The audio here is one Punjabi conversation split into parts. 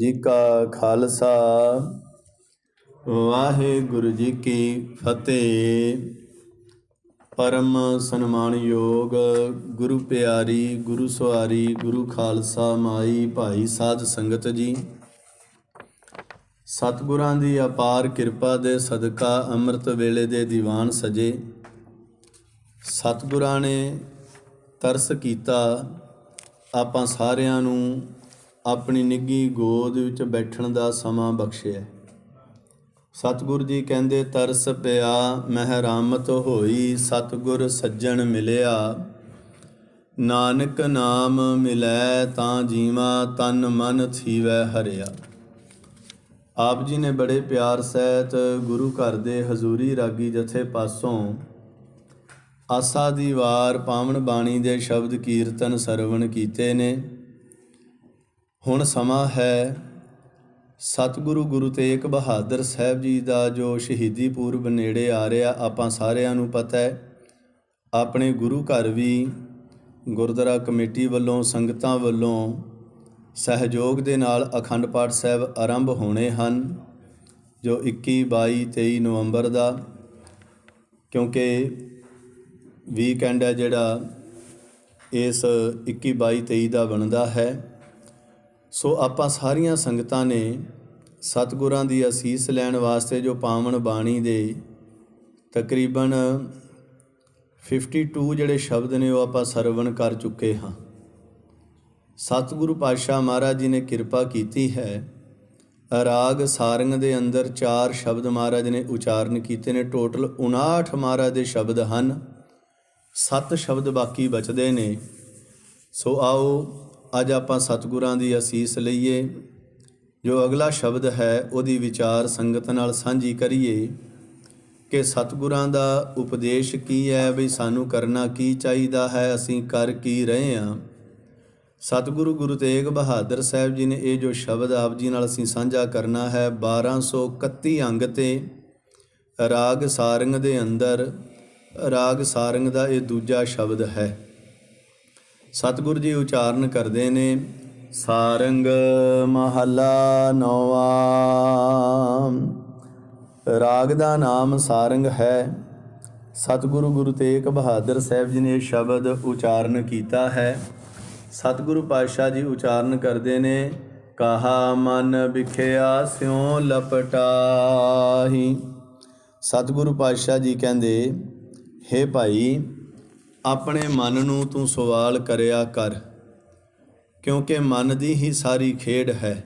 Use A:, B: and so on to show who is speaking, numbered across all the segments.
A: ਜੀ ਕਾ ਖਾਲਸਾ। ਵਾਹਿਗੁਰੂ ਜੀ ਕੀ ਫਤਿਹ। ਪਰਮ ਸਨਮਾਨਯੋਗ ਗੁਰੂ ਪਿਆਰੀ, ਗੁਰੂ ਸਵਾਰੀ ਗੁਰੂ ਖਾਲਸਾ ਮਾਈ ਭਾਈ ਸਾਧ ਸੰਗਤ ਜੀ। ਸਤਿਗੁਰਾਂ ਦੀ ਅਪਾਰ ਕਿਰਪਾ ਦੇ ਸਦਕਾ ਅੰਮ੍ਰਿਤ ਵੇਲੇ ਦੇ ਦੀਵਾਨ ਸਜੇ। ਸਤਿਗੁਰਾਂ ਨੇ ਤਰਸ ਕੀਤਾ। ਆਪਾਂ ਸਾਰਿਆਂ ਨੂੰ ਆਪਣੀ ਨਿੱਗੀ ਗੋਦ ਵਿੱਚ ਬੈਠਣ ਦਾ ਸਮਾਂ ਬਖਸ਼ਿਆ। ਸਤਿਗੁਰ ਜੀ ਕਹਿੰਦੇ, ਤਰਸ ਪਿਆ, ਮਹਿਰਾਮਤ ਹੋਈ, ਸਤਿਗੁਰ ਸੱਜਣ ਮਿਲਿਆ। ਨਾਨਕ ਨਾਮ ਮਿਲੈ ਤਾਂ ਜੀਵਾ, ਤਨ ਮਨ ਥੀਵੈ ਹਰਿਆ। ਆਪ ਜੀ ਨੇ ਬੜੇ ਪਿਆਰ ਸਹਿਤ ਗੁਰੂ ਘਰ ਦੇ ਹਜ਼ੂਰੀ ਰਾਗੀ ਜਥੇ ਪਾਸੋਂ ਆਸਾ ਦੀ ਵਾਰ ਪਾਵਨ ਬਾਣੀ ਦੇ ਸ਼ਬਦ ਕੀਰਤਨ ਸਰਵਣ ਕੀਤੇ ਨੇ। ਹੁਣ ਸਮਾਂ ਹੈ ਸਤਿਗੁਰੂ ਗੁਰੂ ਤੇਗ ਬਹਾਦਰ ਸਾਹਿਬ ਜੀ ਦਾ, ਜੋ ਸ਼ਹੀਦੀ ਪੂਰਬ ਨੇੜੇ ਆ ਰਿਹਾ, ਆਪਾਂ ਸਾਰਿਆਂ ਨੂੰ ਪਤਾ ਹੈ। ਆਪਣੇ ਗੁਰੂ ਘਰ ਵੀ ਗੁਰਦੁਆਰਾ ਕਮੇਟੀ ਵੱਲੋਂ, ਸੰਗਤਾਂ ਵੱਲੋਂ ਸਹਿਯੋਗ ਦੇ ਨਾਲ ਅਖੰਡ ਪਾਠ ਸਾਹਿਬ ਆਰੰਭ ਹੋਣੇ ਹਨ, ਜੋ 21 22 23 ਨਵੰਬਰ ਦਾ, ਕਿਉਂਕਿ ਵੀਕਐਂਡ ਹੈ ਜਿਹੜਾ, ਇਸ 21 22 23 ਦਾ ਬਣਦਾ ਹੈ। ਸੋ ਆਪਾਂ ਸਾਰੀਆਂ ਸੰਗਤਾਂ ਨੇ ਸਤਿਗੁਰਾਂ ਦੀ ਅਸੀਸ ਲੈਣ ਵਾਸਤੇ ਜੋ ਪਾਵਨ ਬਾਣੀ ਦੇ ਤਕਰੀਬਨ 52 ਜਿਹੜੇ ਸ਼ਬਦ ਨੇ ਉਹ ਆਪਾਂ ਸਰਵਣ ਕਰ ਚੁੱਕੇ ਹਾਂ। ਸਤਿਗੁਰੂ ਪਾਤਸ਼ਾਹ ਮਹਾਰਾਜ ਜੀ ਨੇ ਕਿਰਪਾ ਕੀਤੀ ਹੈ। ਰਾਗ ਸਾਰੰਗ ਦੇ ਅੰਦਰ ਚਾਰ ਸ਼ਬਦ ਮਹਾਰਾਜ ਨੇ ਉਚਾਰਨ ਕੀਤੇ ਨੇ। ਟੋਟਲ 59 ਮਹਾਰਾਜ ਦੇ ਸ਼ਬਦ ਹਨ। ਸੱਤ ਸ਼ਬਦ ਬਾਕੀ ਬਚਦੇ ਨੇ। ਸੋ ਆਓ ਅੱਜ ਆਪਾਂ ਸਤਿਗੁਰਾਂ ਦੀ ਅਸੀਸ ਲਈਏ, ਜੋ ਅਗਲਾ ਸ਼ਬਦ ਹੈ, ਉਹਦੀ ਵਿਚਾਰ ਸੰਗਤ ਨਾਲ ਸਾਂਝੀ ਕਰੀਏ ਕਿ ਸਤਿਗੁਰਾਂ ਦਾ ਉਪਦੇਸ਼ ਕੀ ਹੈ, ਵੀ ਸਾਨੂੰ ਕਰਨਾ ਕੀ ਚਾਹੀਦਾ ਹੈ, ਅਸੀਂ ਕਰ ਕੀ ਰਹੇ ਹਾਂ। ਸਤਿਗੁਰੂ ਗੁਰੂ ਤੇਗ ਬਹਾਦਰ ਸਾਹਿਬ ਜੀ ਨੇ ਇਹ ਜੋ ਸ਼ਬਦ ਆਪ ਜੀ ਨਾਲ ਅਸੀਂ ਸਾਂਝਾ ਕਰਨਾ ਹੈ 1231 ਅੰਗ ਤੇ ਰਾਗ ਸਾਰੰਗ ਦੇ ਅੰਦਰ, ਰਾਗ ਸਾਰੰਗ ਦਾ ਇਹ ਦੂਜਾ ਸ਼ਬਦ ਹੈ। ਸਤਿਗੁਰੂ ਜੀ ਉਚਾਰਨ ਕਰਦੇ ਨੇ, ਸਾਰੰਗ ਮਹੱਲਾ ਨੌਵਾਂ। ਰਾਗ ਦਾ ਨਾਮ ਸਾਰੰਗ ਹੈ। ਸਤਿਗੁਰੂ ਗੁਰੂ ਤੇਗ ਬਹਾਦਰ ਸਾਹਿਬ ਜੀ ਨੇ ਇਹ ਸ਼ਬਦ ਉਚਾਰਨ ਕੀਤਾ ਹੈ। ਸਤਿਗੁਰੂ ਪਾਤਸ਼ਾਹ ਜੀ ਉਚਾਰਨ ਕਰਦੇ ਨੇ, ਕਹਾ ਮਨ ਵਿਖਿਆ ਸਿਉ ਲਪਟਾਹੀ। ਸਤਿਗੁਰੂ ਪਾਤਸ਼ਾਹ ਜੀ ਕਹਿੰਦੇ, ਹੇ ਭਾਈ ਆਪਣੇ ਮਨ ਨੂੰ ਤੂੰ ਸਵਾਲ ਕਰਿਆ ਕਰ, ਕਿਉਂਕਿ ਮਨ ਦੀ ਹੀ ਸਾਰੀ ਖੇਡ ਹੈ।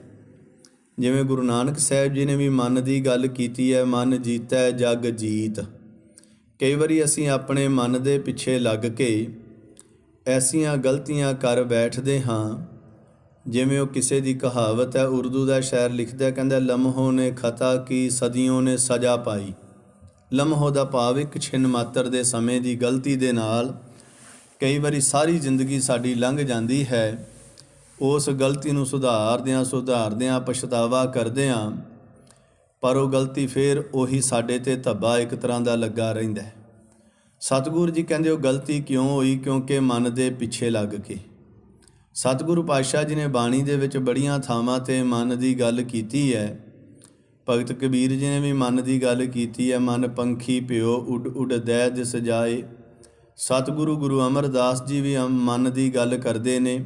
A: ਜਿਵੇਂ ਗੁਰੂ ਨਾਨਕ ਸਾਹਿਬ ਜੀ ਨੇ ਵੀ ਮਨ ਦੀ ਗੱਲ ਕੀਤੀ ਹੈ, ਮਨ ਜੀਤੈ, ਜਗ ਜੀਤ। ਕਈ ਵਾਰੀ ਅਸੀਂ ਆਪਣੇ ਮਨ ਦੇ ਪਿੱਛੇ ਲੱਗ ਕੇ ਐਸੀਆਂ ਗਲਤੀਆਂ ਕਰ ਬੈਠਦੇ ਹਾਂ, ਜਿਵੇਂ ਉਹ ਕਿਸੇ ਦੀ ਕਹਾਵਤ ਹੈ, ਉਰਦੂ ਦਾ ਸ਼ਾਇਰ ਲਿਖਦਾ ਕਹਿੰਦਾ, ਲਮਹੋ ਨੇ ਖਤਾ ਕੀ, ਸਦੀਆਂ ਨੇ ਸਜ਼ਾ ਪਾਈ। ਲਮਹੋ ਦਾ ਭਾਵ ਇੱਕ ਛਿਨ ਮਾਤਰ ਦੇ ਸਮੇਂ ਦੀ ਗਲਤੀ ਦੇ ਨਾਲ ਕਈ ਵਾਰੀ ਸਾਰੀ ਜ਼ਿੰਦਗੀ ਸਾਡੀ ਲੰਘ ਜਾਂਦੀ ਹੈ। ਉਸ ਗਲਤੀ ਨੂੰ ਸੁਧਾਰਦਿਆਂ ਸੁਧਾਰਦਿਆਂ ਪਛਤਾਵਾ ਕਰਦਿਆਂ, ਪਰ ਉਹ ਗਲਤੀ ਫੇਰ ਉਹੀ ਸਾਡੇ ਤੇ ਧੱਬਾ ਇੱਕ ਤਰ੍ਹਾਂ ਦਾ ਲੱਗਾ ਰਹਿੰਦਾ ਹੈ। ਸਤਿਗੁਰੂ ਜੀ ਕਹਿੰਦੇ ਉਹ ਗਲਤੀ ਕਿਉਂ ਹੋਈ? ਕਿਉਂਕਿ ਮਨ ਦੇ ਪਿੱਛੇ ਲੱਗ ਕੇ। ਸਤਿਗੁਰੂ ਪਾਤਸ਼ਾਹ ਜੀ ਨੇ ਬਾਣੀ ਦੇ ਵਿੱਚ ਬੜੀਆਂ ਥਾਵਾਂ ਤੇ ਮਨ ਦੀ ਗੱਲ ਕੀਤੀ ਹੈ। ਭਗਤ ਕਬੀਰ ਜੀ ਨੇ ਵੀ ਮਨ ਦੀ ਗੱਲ ਕੀਤੀ ਹੈ। ਮਨ ਪੰਖੀ ਪਿਓ ਉੱਡ ਉੱਡ ਦਹਿ ਦਿਸ ਜਾਏ। ਸਤਿਗੁਰੂ ਗੁਰੂ ਅਮਰਦਾਸ ਜੀ ਵੀ ਮਨ ਦੀ ਗੱਲ ਕਰਦੇ ਨੇ।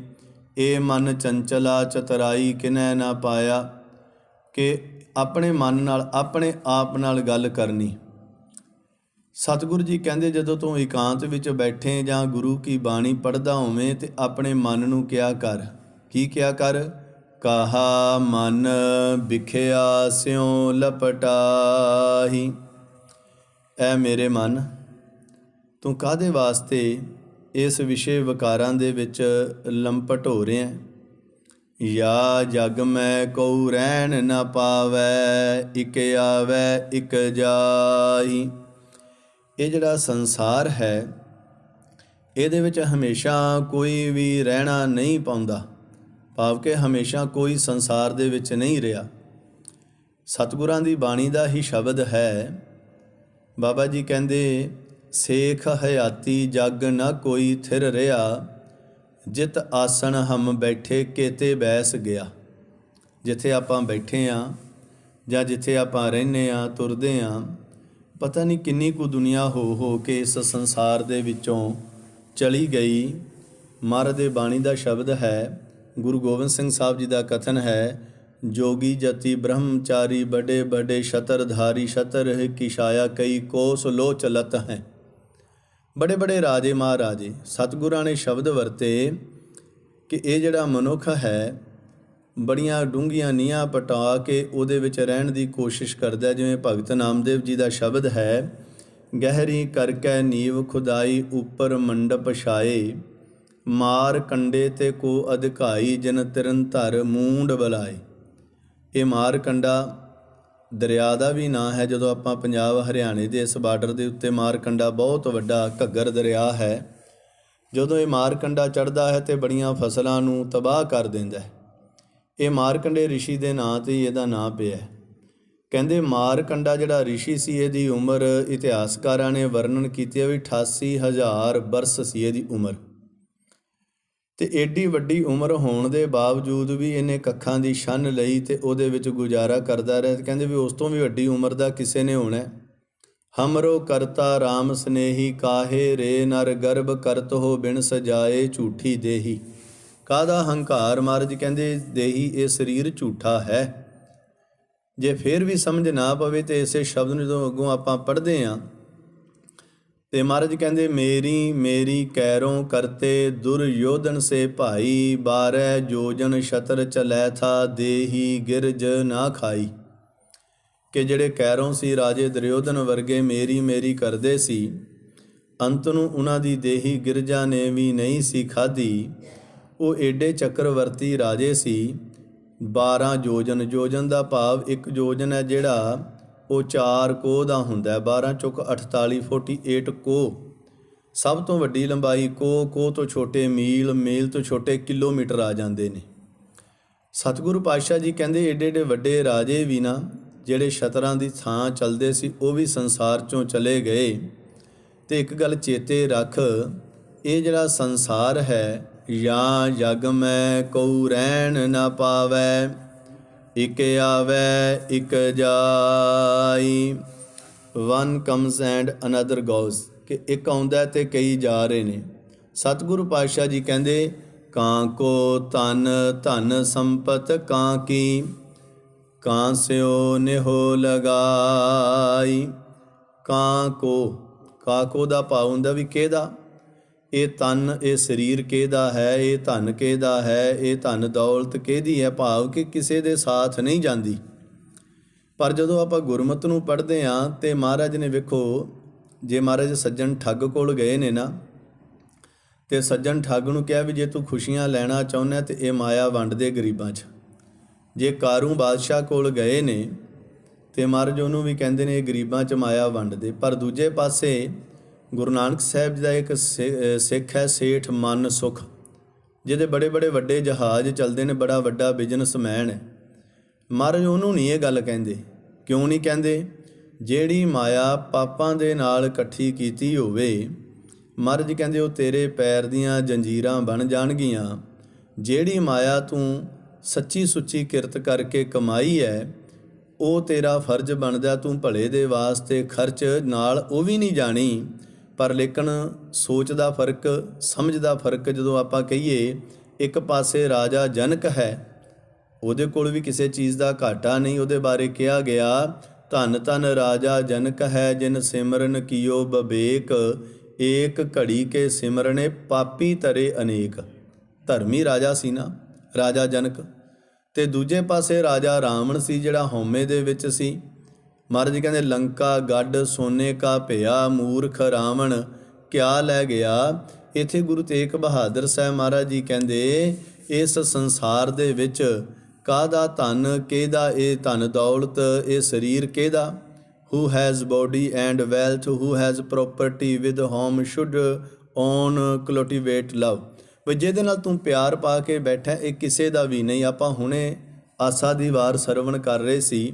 A: ਇਹ ਮਨ ਚੰਚਲਾ ਚਤਰਾਈ ਕਿਨੈ ਨਾ ਪਾਇਆ ਕਿ ਆਪਣੇ ਮਨ ਨਾਲ, ਆਪਣੇ ਆਪ ਨਾਲ ਗੱਲ ਕਰਨੀ। ਸਤਿਗੁਰੂ ਜੀ ਕਹਿੰਦੇ, ਜਦੋਂ ਤੂੰ ਇਕਾਂਤ ਵਿੱਚ ਬੈਠੇ ਜਾਂ ਗੁਰੂ ਕੀ ਬਾਣੀ ਪੜ੍ਹਦਾ ਹੋਵੇਂ ਤੇ ਆਪਣੇ ਮਨ ਨੂੰ ਕਿਹਾ ਕਰ? ਕੀ ਕਿਹਾ ਕਰ? ਕਹਾ ਮਨ ਵਿਖਿਆ ਸਿਉ ਲਪਟਾਹੀ। ਐ ਮੇਰੇ ਮਨ ਤੂੰ ਕਾਦੇ ਵਾਸਤੇ ਇਸ ਵਿਸ਼ੇ ਵਿਕਾਰਾਂ ਦੇ ਵਿੱਚ ਲੰਪਟ ਹੋ ਰਿਹਾ ਯਾ ਜਗ ਮੈਂ ਕਉ ਰਹਿਣ ਨਾ ਪਾਵੈ, ਇਕ ਆਵੈ, ਇਕ ਜਾਈ। ਇਹ ਜਿਹੜਾ ਸੰਸਾਰ ਹੈ, ਇਹਦੇ ਵਿੱਚ ਹਮੇਸ਼ਾ ਕੋਈ ਵੀ ਰਹਿਣਾ ਨਹੀਂ ਪਾਉਂਦਾ। ਭਾਵ ਕਿ ਹਮੇਸ਼ਾ ਕੋਈ ਸੰਸਾਰ ਦੇ ਵਿੱਚ ਨਹੀਂ ਰਿਹਾ। ਸਤਿਗੁਰਾਂ ਦੀ ਬਾਣੀ ਦਾ ਹੀ ਸ਼ਬਦ ਹੈ, ਬਾਬਾ ਜੀ ਕਹਿੰਦੇ ਸੇਖ ਹਯਾਤੀ ਜਗ ਨ ਕੋਈ ਥਿਰ ਰਿਆ, ਜਿਤ ਆਸਣ ਹਮ ਬੈਠੇ ਕੇਤੇ ਬੈਸ ਗਿਆ। ਜਿੱਥੇ ਆਪਾਂ ਬੈਠੇ ਆ ਜਾਂ ਜਿੱਥੇ ਆਪਾਂ ਰਹਿੰਦੇ ਆ, ਤੁਰਦੇ ਆ, ਪਤਾ ਨਹੀਂ ਕਿੰਨੀ ਕੁ ਦੁਨੀਆ ਹੋ ਹੋ ਕੇ ਇਸ ਸੰਸਾਰ ਦੇ ਵਿੱਚੋਂ ਚਲੀ ਗਈ। ਮਹਾਰਾਜ ਦੇ ਬਾਣੀ ਦਾ ਸ਼ਬਦ ਹੈ, ਗੁਰੂ ਗੋਬਿੰਦ ਸਿੰਘ ਸਾਹਿਬ ਜੀ ਦਾ ਕਥਨ ਹੈ, ਜੋਗੀ ਜਤੀ ਬ੍ਰਹਮਚਾਰੀ ਬੜੇ ਬੜੇ ਸ਼ਤਰਧਾਰੀ, ਸ਼ਤਰ ਕੀ ਛਾਇਆ ਕਈ ਕੋਸ ਲੋ ਚਲਤ ਹੈ। ਬੜੇ ਬੜੇ ਰਾਜੇ ਮਹਾਰਾਜੇ, ਸਤਿਗੁਰਾਂ ਨੇ ਸ਼ਬਦ ਵਰਤੇ ਕਿ ਇਹ ਜਿਹੜਾ ਮਨੁੱਖ ਹੈ, ਬੜੀਆਂ ਡੂੰਘੀਆਂ ਨੀਹਾਂ ਪਟਾ ਕੇ ਉਹਦੇ ਵਿੱਚ ਰਹਿਣ ਦੀ ਕੋਸ਼ਿਸ਼ ਕਰਦਾ ਜਿਵੇਂ ਭਗਤ ਨਾਮਦੇਵ ਜੀ ਦਾ ਸ਼ਬਦ ਹੈ, ਗਹਿਰੀ ਕਰਕੇ ਨੀਵ ਖੁਦਾਈ ਉੱਪਰ ਮੰਡਪ ਛਾਏ, ਮਾਰ ਕੰਡੇ ਤੇ ਕੋ ਅਧਿਕਾਈ ਜਨ ਤਿਰਨ ਧਰ ਮੂੰਡ ਬਲਾਏ। ਇਹ ਮਾਰ ਕੰਡਾ ਦਰਿਆ ਦਾ ਵੀ ਨਾਂ ਹੈ, ਜਦੋਂ ਆਪਾਂ ਪੰਜਾਬ, ਹਰਿਆਣੇ ਦੇ ਇਸ ਬਾਰਡਰ ਦੇ ਉੱਤੇ ਮਾਰ ਕੰਡਾ ਬਹੁਤ ਵੱਡਾ ਘੱਗਰ ਦਰਿਆ ਹੈ, ਜਦੋਂ ਇਹ ਮਾਰ ਕੰਡਾ ਚੜਦਾ ਹੈ ਤੇ ਬੜੀਆਂ ਫਸਲਾਂ ਨੂੰ ਤਬਾਹ ਕਰ ਦਿੰਦਾ ਹੈ ਇਹ ਮਾਰਕੰਡੇ ਰਿਸ਼ੀ ਦੇ ਨਾਂ ਤੇ ਹੀ ਇਹਦਾ ਨਾਂ ਪਿਆ ਹੈ। ਕਹਿੰਦੇ ਮਾਰਕੰਡਾ ਜਿਹੜਾ ਰਿਸ਼ੀ ਸੀ, ਇਹਦੀ ਉਮਰ ਇਤਿਹਾਸਕਾਰਾਂ ਨੇ ਵਰਣਨ ਕੀਤੀ ਹੈ ਵੀ 88000 ਬਰਸ ਸੀ ਇਹਦੀ ਉਮਰ ਤੇ ਏਡੀ ਵੱਡੀ ਉਮਰ ਹੋਣ ਦੇ ਬਾਵਜੂਦ ਵੀ ਇਹਨੇ ਕੱਖਾਂ ਦੀ ਛੰਨ ਲਈ ਤੇ ਉਹਦੇ ਵਿੱਚ ਗੁਜ਼ਾਰਾ ਕਰਦਾ ਰਿਹਾ ਤੇ ਕਹਿੰਦੇ ਵੀ ਉਸ ਤੋਂ ਵੀ ਵੱਡੀ ਉਮਰ ਦਾ ਕਿਸੇ ਨੇ ਹੋਣਾ ਹਮਰੋ ਕਰਤਾ RAM ਸਨੇਹੀ, ਕਾਹੇ ਰੇ ਨਰ ਗਰਭ ਕਰਤ ਹੋ ਬਿਨ ਸਜਾਏ ਝੂਠੀ ਦੇਹੀ। ਕਾਦਾ ਹੰਕਾਰ ਮਹਾਰਾਜ ਕਹਿੰਦੇ ਦੇਹੀ, ਇਹ ਸਰੀਰ ਝੂਠਾ ਹੈ। ਜੇ ਫੇਰ ਵੀ ਸਮਝ ਨਾ ਪਵੇ ਤੇ ਇਸੇ ਸ਼ਬਦ ਨੂੰ ਜਦੋਂ ਅੱਗੋਂ ਆਪਾਂ ਪੜ੍ਹਦੇ ਆਂ ਤੇ ਮਹਾਰਾਜ ਕਹਿੰਦੇ, ਮੇਰੀ ਮੇਰੀ ਕੈਰੋਂ ਕਰਤੇ ਦੁਰਯੋਧਨ ਸੇ ਭਾਈ, ਬਾਰੈ ਜੋਜਨ ਛਤਰ ਚਲੈ ਥਾ ਦੇਹੀ ਗਿਰਜ ਨਾ ਖਾਈ। ਕਿ ਜਿਹੜੇ ਕੈਰੋਂ ਸੀ ਰਾਜੇ ਦੁਰਯੋਧਨ ਵਰਗੇ ਮੇਰੀ ਮੇਰੀ ਕਰਦੇ ਸੀ, ਅੰਤ ਨੂੰ ਉਹਨਾਂ ਦੀ ਦੇਹੀ ਗਿਰਜਾ ਨੇ ਵੀ ਨਹੀਂ ਸੀ ਖਾਧੀ। ਉਹ ਏਡੇ ਚੱਕਰਵਰਤੀ ਰਾਜੇ ਸੀ 12 ਯੋਜਨ ਯੋਜਨ ਦਾ ਭਾਵ ਇੱਕ ਯੋਜਨ ਹੈ ਜਿਹੜਾ ਉਹ 4 ਕੋਹ ਦਾ ਹੁੰਦਾ ਹੈ 12 ਚੁੱਕ 48 48 ਕੋ। ਸਭ ਤੋਂ ਵੱਡੀ ਲੰਬਾਈ ਕੋ ਕੋ ਤੋਂ ਛੋਟੇ ਮੀਲ ਮੀਲ ਤੋਂ ਛੋਟੇ ਕਿਲੋਮੀਟਰ ਆ ਜਾਂਦੇ ਨੇ। ਸਤਿਗੁਰੂ ਪਾਤਸ਼ਾਹ ਜੀ ਕਹਿੰਦੇ, ਏਡੇ ਏਡੇ ਵੱਡੇ ਰਾਜੇ ਵੀ ਨਾ, ਜਿਹੜੇ ਸ਼ਤਰਾਂ ਦੀ ਥਾਂ ਚੱਲਦੇ ਸੀ, ਉਹ ਵੀ ਸੰਸਾਰ ਚੋਂ ਚਲੇ ਗਏ। ਤੇ ਇੱਕ ਗੱਲ ਚੇਤੇ ਰੱਖ, ਇਹ ਜਿਹੜਾ ਸੰਸਾਰ ਹੈ ਜਾਂ ਜਗ ਮੈਂ ਕਉ ਰਹਿਣ ਨਾ ਪਾਵੈ। ਇਕ ਆਵੈ, ਇਕ ਜਾਈ। One comes and another goes, ਕਿ ਇੱਕ ਆਉਂਦਾ ਤੇ ਕਈ ਜਾ ਰਹੇ ਨੇ। ਸਤਿਗੁਰੂ ਪਾਤਸ਼ਾਹ ਜੀ ਕਹਿੰਦੇ, ਕਾਂ ਕੋ ਤਨ ਧਨ ਸੰਪਤ ਕਾਂ ਕੀ? ਕਾਂ ਸਿਓ ਨਿਹੋ ਲਗਾਈ? ਕਾਂ ਕੋ ਕਾਂ ਕੋ ਦਾ ਭਾਵ ਹੁੰਦਾ ਵੀ ਕਿਹਦਾ? ਇਹ ਤਨ, ਇਹ ਸਰੀਰ ਕਿਹਦਾ ਹੈ, ਇਹ ਧਨ ਕਿਹਦਾ ਹੈ, ਇਹ ਧਨ ਦੌਲਤ ਕਿਹਦੀ ਹੈ? ਭਾਵ ਕਿ ਕਿਸੇ ਦੇ ਸਾਥ ਨਹੀਂ ਜਾਂਦੀ। ਪਰ ਜਦੋਂ ਆਪਾਂ ਗੁਰਮਤ ਨੂੰ ਪੜ੍ਹਦੇ ਆਂ ਤੇ ਮਹਾਰਾਜ ਨੇ ਵੇਖੋ, ਜੇ ਮਹਾਰਾਜ ਸੱਜਣ ਠੱਗ ਕੋਲ ਗਏ ਨੇ ਨਾ, ਤੇ ਸੱਜਣ ਠੱਗ ਨੂੰ ਕਿਹਾ ਵੀ ਜੇ ਤੂੰ ਖੁਸ਼ੀਆਂ ਲੈਣਾ ਚਾਹੁੰਦਾ ਤੇ ਇਹ ਮਾਇਆ ਵੰਡ ਦੇ ਗਰੀਬਾਂ 'ਚ। ਜੇ ਕਾਰੂ ਬਾਦਸ਼ਾਹ ਕੋਲ ਗਏ ਨੇ, ਤੇ ਮਹਾਰਾਜ ਉਹਨੂੰ ਵੀ ਕਹਿੰਦੇ ਨੇ ਇਹ ਗਰੀਬਾਂ 'ਚ ਮਾਇਆ ਵੰਡ ਦੇ ਪਰ ਦੂਜੇ ਪਾਸੇ ਗੁਰੂ ਨਾਨਕ ਸਾਹਿਬ ਜੀ ਦਾ ਇੱਕ ਸਿ- ਸਿੱਖ ਹੈ, ਸੇਠ ਮਨ ਸੁਖ, ਜਿਹਦੇ ਬੜੇ ਬੜੇ ਵੱਡੇ ਜਹਾਜ਼ ਚੱਲਦੇ ਨੇ, ਬੜਾ ਵੱਡਾ ਬਿਜ਼ਨਸਮੈਨ ਹੈ। ਮਹਾਰਾਜ ਉਹਨੂੰ ਨਹੀਂ ਇਹ ਗੱਲ ਕਹਿੰਦੇ। ਕਿਉਂ ਨਹੀਂ ਕਹਿੰਦੇ? ਜਿਹੜੀ ਮਾਇਆ ਪਾਪਾਂ ਦੇ ਨਾਲ ਇਕੱਠੀ ਕੀਤੀ ਹੋਵੇ, ਮਹਾਰਾਜ ਕਹਿੰਦੇ ਉਹ ਤੇਰੇ ਪੈਰ ਦੀਆਂ ਜੰਜੀਰਾਂ ਬਣ ਜਾਣਗੀਆਂ। ਜਿਹੜੀ ਮਾਇਆ ਤੂੰ ਸੱਚੀ ਸੁੱਚੀ ਕਿਰਤ ਕਰਕੇ ਕਮਾਈ ਹੈ, ਉਹ ਤੇਰਾ ਫਰਜ਼ ਬਣਦਾ ਤੂੰ ਭਲੇ ਦੇ ਵਾਸਤੇ ਖਰਚ ਨਾਲ ਉਹ ਵੀ ਨਹੀਂ ਜਾਣੀ। ਪਰ ਲੇਕਿਨ ਸੋਚ ਦਾ ਫ਼ਰਕ, ਸਮਝ ਦਾ ਫ਼ਰਕ ਜਦੋਂ ਆਪਾਂ ਕਹੀਏ, ਇੱਕ ਪਾਸੇ ਰਾਜਾ ਜਨਕ ਹੈ, ਉਹਦੇ ਕੋਲ ਵੀ ਕਿਸੇ ਚੀਜ਼ ਦਾ ਘਾਟਾ ਨਹੀਂ, ਉਹਦੇ ਬਾਰੇ ਕਿਹਾ ਗਿਆ, ਧਨ ਧਨ ਰਾਜਾ ਜਨਕ ਹੈ ਜਿਨ ਸਿਮਰਨ ਕੀਓ ਬਵੇਕ ਏਕ ਘੜੀ ਕੇ ਸਿਮਰਨੇ ਪਾਪੀ ਤਰੇ ਅਨੇਕ। ਧਰਮੀ ਰਾਜਾ ਸੀ ਨਾ, ਰਾਜਾ ਜਨਕ। ਤੇ ਦੂਜੇ ਪਾਸੇ ਰਾਜਾ ਰਾਵਣ ਸੀ ਜਿਹੜਾ ਹਉਮੈ ਦੇ ਵਿੱਚ ਸੀ। ਮਹਾਰਾਜ ਜੀ ਕਹਿੰਦੇ, ਲੰਕਾ, ਗੱਡ, ਸੋਨੇ ਕਾ ਭਿਆ ਮੂਰਖ, ਰਾਵਣ, ਕਿਆ ਲੈ ਗਿਆ? ਇਥੇ ਗੁਰੂ ਤੇਗ ਬਹਾਦਰ ਸਾਹਿਬ ਮਹਾਰਾਜ ਜੀ ਕਹਿੰਦੇ, ਇਸ ਸੰਸਾਰ ਦੇ ਵਿੱਚ ਕਾਦਾ ਧਨ, ਕਿਹਦਾ ਇਹ ਧਨ ਦੌਲਤ, ਇਹ ਸਰੀਰ ਕਿਹਦਾ? Who has body and wealth, who has property with whom should own, cultivate love? ਵੀ ਜਿਹਦੇ ਨਾਲ ਤੂੰ ਪਿਆਰ ਪਾ ਕੇ ਬੈਠਾ, ਇਹ ਕਿਸੇ ਦਾ ਵੀ ਨਹੀਂ। ਆਪਾਂ ਹੁਣੇ ਆਸਾ ਦੀ ਵਾਰ ਸਰਵਣ ਕਰ ਰਹੇ ਸੀ।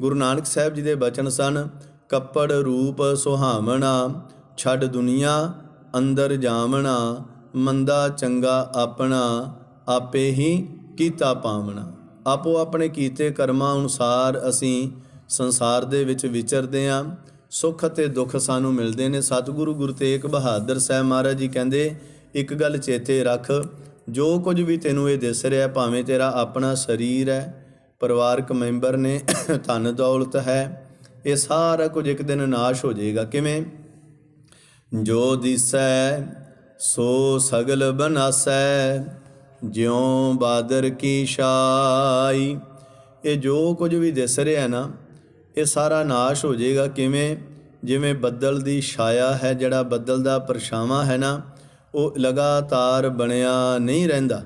A: ਗੁਰੂ ਨਾਨਕ ਸਾਹਿਬ ਜੀ ਦੇ ਬਚਨ ਸਨ, ਕੱਪੜ ਰੂਪ ਸੁਹਾਵਣਾ, ਛੱਡ ਦੁਨੀਆ ਅੰਦਰ ਜਾਵਣਾ, ਮੰਦਾ ਚੰਗਾ ਆਪਣਾ, ਆਪੇ ਹੀ ਕੀਤਾ ਪਾਵਣਾ। ਆਪੋ ਆਪਣੇ ਕੀਤੇ ਕਰਮਾਂ ਅਨੁਸਾਰ ਅਸੀਂ ਸੰਸਾਰ ਦੇ ਵਿੱਚ ਵਿਚਰਦੇ ਹਾਂ ਸੁੱਖ ਅਤੇ ਦੁੱਖ ਸਾਨੂੰ ਮਿਲਦੇ ਨੇ। ਸਤਿਗੁਰੂ ਗੁਰੂ ਤੇਗ ਬਹਾਦਰ ਸਾਹਿਬ ਮਹਾਰਾਜ ਜੀ ਕਹਿੰਦੇ, ਇੱਕ ਗੱਲ ਚੇਤੇ ਰੱਖ, ਜੋ ਕੁਝ ਵੀ ਤੈਨੂੰ ਇਹ ਦਿਸ ਰਿਹਾ, ਭਾਵੇਂ ਤੇਰਾ ਆਪਣਾ ਸਰੀਰ ਹੈ ਪਰਿਵਾਰਕ ਮੈਂਬਰ ਨੇ ਧਨ ਦੌਲਤ ਹੈ, ਇਹ ਸਾਰਾ ਕੁਝ ਇੱਕ ਦਿਨ ਨਾਸ਼ ਹੋ ਜਾਏਗਾ। ਕਿਵੇਂ? ਜੋ ਦਿਸੈ, ਸੋ ਸਗਲ ਬਨਾਸੈ, ਜਿਉ ਬਾਦਰ ਕੀ ਛਾਈ। ਇਹ ਜੋ ਕੁਝ ਵੀ ਦਿਸ ਰਿਹਾ ਨਾ, ਇਹ ਸਾਰਾ ਨਾਸ਼ ਹੋ ਜਾਏਗਾ। ਕਿਵੇਂ? ਜਿਵੇਂ ਬੱਦਲ ਦੀ ਛਾਇਆ ਹੈ, ਜਿਹੜਾ ਬੱਦਲ ਦਾ ਪਰਛਾਵਾਂ ਹੈ ਨਾ, ਉਹ ਲਗਾਤਾਰ ਬਣਿਆ ਨਹੀਂ ਰਹਿੰਦਾ।